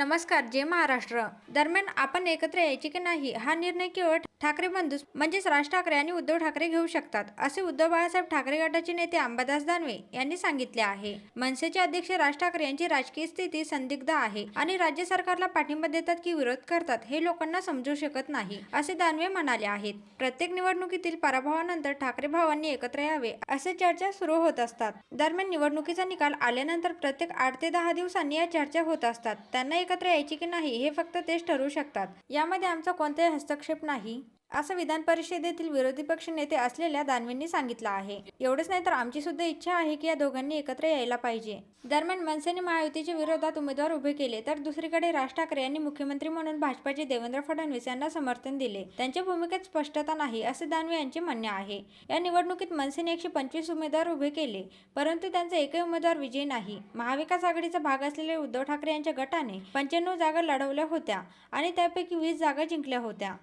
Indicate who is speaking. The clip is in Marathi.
Speaker 1: नमस्कार जय महाराष्ट्र. दरम्यान आपण एकत्र यायचे की नाही हा निर्णय केवळ ठाकरे बंधू म्हणजेच राज ठाकरे आणि उद्धव ठाकरे घेऊ शकतात असे उद्धव बाळासाहेब ठाकरे गटाचे नेते अंबादास दानवे यांनी सांगितले आहे. मनसेचे अध्यक्ष राज ठाकरे यांची राजकीय स्थिती संदिग्ध आहे आणि राज्य सरकारला पाठिंबा देतात की विरोध करतात हे लोकांना समजू शकत नाही असे दानवे म्हणाले आहेत. प्रत्येक निवडणुकीतील पराभवानंतर ठाकरे भावांनी एकत्र यावे असे चर्चा सुरू होत असतात. दरम्यान निवडणुकीचा निकाल आल्यानंतर प्रत्येक आठ ते दहा दिवसांनी या चर्चा होत असतात. त्यांना एक एकत्र यायची की नाही हे फक्त तेच ठरवू शकतात. यामध्ये आमचा कोणताही हस्तक्षेप नाही. असं विधान परिषदेतील विरोधी पक्ष नेते असलेल्या दानवेंनी सांगितलं आहे. एवढंच नाही तर आमची सुद्धा इच्छा आहे की या दोघांनी एकत्र यायला पाहिजे. दरम्यान मनसेने महायुतीच्या विरोधात उमेदवार उभे केले तर दुसरीकडे राज ठाकरे यांनी मुख्यमंत्री म्हणून भाजपाचे देवेंद्र फडणवीस यांना समर्थन दिले. त्यांच्या भूमिकेत स्पष्टता नाही असे दानवे यांचे म्हणणे आहे. या निवडणुकीत मनसेने एकशे पंचवीस उमेदवार उभे केले परंतु त्यांचा एकही उमेदवार विजयी नाही. महाविकास आघाडीचा भाग असलेले उद्धव ठाकरे यांच्या गटाने पंच्याण्णव जागा लढवल्या होत्या आणि त्यापैकी वीस जागा जिंकल्या होत्या.